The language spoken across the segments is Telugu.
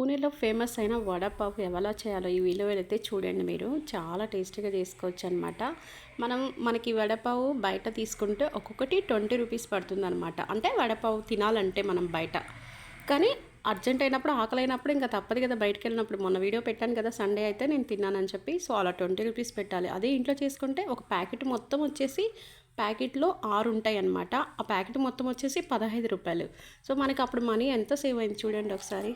పూణేలో ఫేమస్ అయిన వడపావ్ ఎలా చేయాలో ఈ వీడియో అయితే చూడండి మీరు. చాలా టేస్టీగా చేసుకోవచ్చు అనమాట మనం మనకి వడపావు బయట తీసుకుంటే ఒక్కొక్కటి ట్వంటీ రూపీస్ పడుతుంది అనమాట అంటే వడపావు తినాలంటే మనం బయట. కానీ అర్జెంట్ అయినప్పుడు ఆకలి అయినప్పుడు ఇంకా తప్పదు కదా బయటకు వెళ్ళినప్పుడు. మొన్న వీడియో పెట్టాను కదా సండే అయితే నేను తిన్నానని చెప్పి. సో అలా ట్వంటీ రూపీస్ పెట్టాలి. అదే ఇంట్లో చేసుకుంటే ఒక ప్యాకెట్ మొత్తం వచ్చేసి ప్యాకెట్లో ఆరు ఉంటాయి అన్నమాట ఆ ప్యాకెట్ మొత్తం వచ్చేసి పదహైదు రూపాయలు. సో మనకి అప్పుడు మనీ ఎంత సేవ్ అయింది చూడండి ఒకసారి.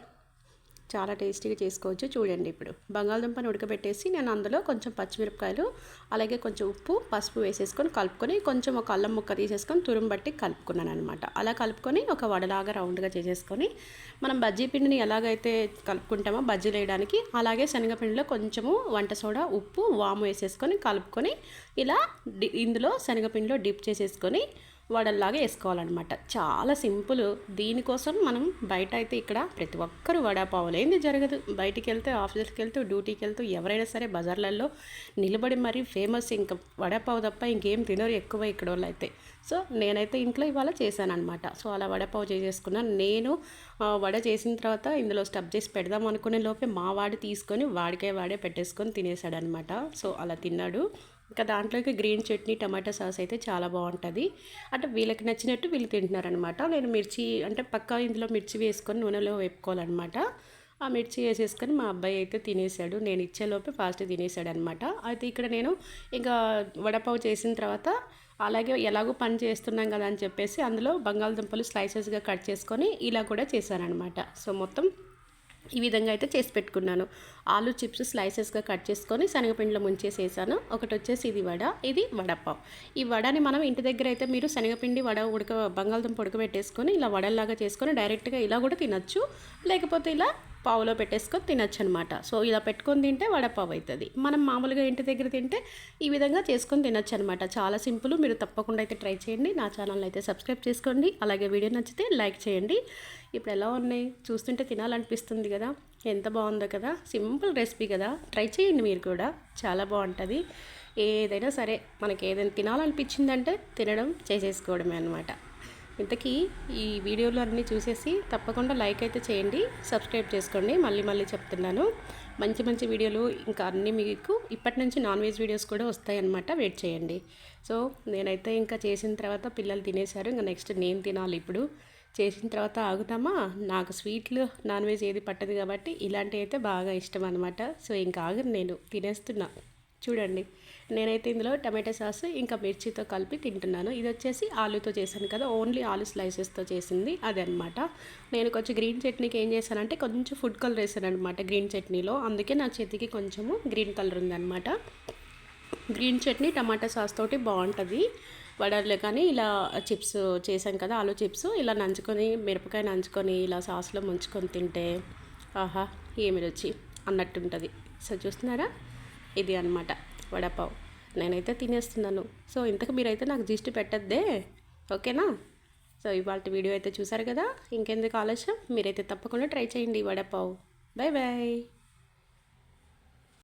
చాలా టేస్టీగా చేసుకోవచ్చు. చూడండి ఇప్పుడు. బంగాళదుంపని ఉడకబెట్టేసి నేను అందులో కొంచెం పచ్చిమిరపకాయలు అలాగే కొంచెం ఉప్పు పసుపు వేసేసుకొని కలుపుకొని కొంచెం ఒక అల్లం ముక్క తీసేసుకొని తురుము బట్టి కలుపుకున్నాను అనమాట అలా కలుపుకొని ఒక వడలాగా రౌండ్గా చేసేసుకొని మనం బజ్జీ పిండిని ఎలాగైతే కలుపుకుంటామో బజ్జీలు వేయడానికి అలాగే శనగపిండిలో కొంచెము వంట సోడా ఉప్పు వాము వేసేసుకొని కలుపుకొని ఇలా ఇందులో శనగపిండిలో డిప్ చేసేసుకొని వడల్లాగా వేసుకోవాలన్నమాట. చాలా సింపుల్. దీనికోసం మనం బయట అయితే ఇక్కడ ప్రతి ఒక్కరు వడాపావులేంది జరగదు బయటికి వెళ్తే ఆఫీస్కి వెళ్తూ డ్యూటీకి వెళ్తూ ఎవరైనా సరే బజార్లలో నిలబడి మరీ ఫేమస్ ఇంకా వడపావు తప్ప ఇంకేం తినరు ఎక్కువ ఇక్కడ వాళ్ళు అయితే సో నేనైతే ఇంట్లో ఇవాళ చేశానమాట సో అలా వడపావు చేసేసుకున్నాను నేను వడ చేసిన తర్వాత ఇందులో స్టఫ్ చేసి పెడదాం అనుకునే లోపే మా వాడు తీసుకొని వాడికే వాడే పెట్టేసుకొని తినేసాడనమాట సో అలా తిన్నాడు. ఇంకా దాంట్లోకి గ్రీన్ చట్నీ టమాటా సాస్ అయితే చాలా బాగుంటుంది. అంటే వీళ్ళకి నచ్చినట్టు వీళ్ళు తింటున్నారనమాట. నేను మిర్చి అంటే పక్కా ఇందులో మిర్చి వేసుకొని నూనెలో వేపుకోవాలన్నమాట ఆ మిర్చి వేసేసుకొని మా అబ్బాయి అయితే తినేసాడు. నేను ఇచ్చేలోపే ఫాస్ట్ తినేసాడు అనమాట అయితే ఇక్కడ నేను ఇంకా వడపావు చేసిన తర్వాత అలాగే ఎలాగో పని చేస్తున్నాం కదా అని చెప్పేసి అందులో బంగాళదుంపలు స్లైసెస్గా కట్ చేసుకొని ఇలా కూడా చేశానమాట సో మొత్తం ఈ విధంగా అయితే చేసి పెట్టుకున్నాను. ఆలు చిప్స్ స్లైసెస్గా కట్ చేసుకొని శనగపిండిలో ముంచేసేసాను. ఒకటి వచ్చేసి ఇది వడ ఇది వడపావ్. ఈ వడని మనం ఇంటి దగ్గర అయితే మీరు శనగపిండి వడ ఉడక బంగాళదుంప ఉడకబెట్టేసుకొని ఇలా వడల్లాగా చేసుకొని డైరెక్ట్గా ఇలా కూడా తినచ్చు. లేకపోతే ఇలా పావులో పెట్టేసుకొని తినచ్చు అనమాట సో ఇలా పెట్టుకొని తింటే వడపావు అవుతుంది మనం మామూలుగా ఇంటి దగ్గర తింటే ఈ విధంగా చేసుకొని తినచ్చు అనమాట చాలా సింపుల్ మీరు తప్పకుండా అయితే ట్రై చేయండి. నా ఛానల్ అయితే సబ్స్క్రైబ్ చేసుకోండి. అలాగే వీడియో నచ్చితే లైక్ చేయండి. ఇప్పుడు ఎలా ఉన్నాయి? చూస్తుంటే తినాలనిపిస్తుంది కదా. ఎంత బాగుందో కదా. సింపుల్ రెసిపీ కదా. ట్రై చేయండి మీరు కూడా. చాలా బాగుంటుంది. ఏదైనా సరే మనకి ఏదైనా తినాలనిపించిందంటే తినడం చేసేసుకోవడమే అనమాట. ఇంతకీ ఈ వీడియోలు అన్నీ చూసేసి తప్పకుండా లైక్ అయితే చేయండి సబ్స్క్రైబ్ చేసుకోండి. మళ్ళీ మళ్ళీ చెప్తున్నాను. మంచి మంచి వీడియోలు ఇంకా అన్నీ మీకు ఇప్పటి నుంచి నాన్ వెజ్ వీడియోస్ కూడా వస్తాయన్నమాట. వెయిట్ చేయండి. సో నేనైతే ఇంకా చేసిన తర్వాత పిల్లలు తినేశారు. ఇంకా నెక్స్ట్ నేను తినాలి ఇప్పుడు. చేసిన తర్వాత ఆగుతామా? నాకు స్వీట్లు నాన్ వెజ్ ఏది పట్టదు కాబట్టి ఇలాంటివి అయితే బాగా ఇష్టం అనమాట సో ఇంకా ఆగను నేను. తినేస్తున్నా. చూడండి. నేనైతే ఇందులో టమాటా సాస్ ఇంకా మిర్చితో కలిపి తింటున్నాను. ఇది వచ్చేసి ఆలుతో చేశాను కదా ఓన్లీ ఆలు స్లైసెస్తో చేసింది అదనమాట నేను కొంచెం గ్రీన్ చట్నీకి ఏం చేశానంటే కొంచెం ఫుడ్ కలర్ వేసాను అనమాట గ్రీన్ చట్నీలో. అందుకే నా చేతికి కొంచెము గ్రీన్ కలర్ ఉందన్నమాట. గ్రీన్ చట్నీ టమాటా సాస్ తోటి బాగుంటుంది. వడర్లు కానీ ఇలా చిప్స్ చేశాం కదా ఆలు చిప్స్ ఇలా నంచుకొని మిరపకాయ నంచుకొని ఇలా సాస్లో ముంచుకొని తింటే ఆహా ఏమి రుచి అన్నట్టుంటుంది. సో చూస్తున్నారా? ఇది అనమాట వడపావ్. నేనైతే తినేస్తున్నాను. సో ఇంతకు మీరైతే నాకు దిష్టి పెట్టద్దే. ఓకేనా? సో ఇవాళ వీడియో అయితే చూసారు కదా? ఇంకెందుకు ఆలస్యం? మీరైతే తప్పకుండా ట్రై చేయండి వడపావ్. Bye bye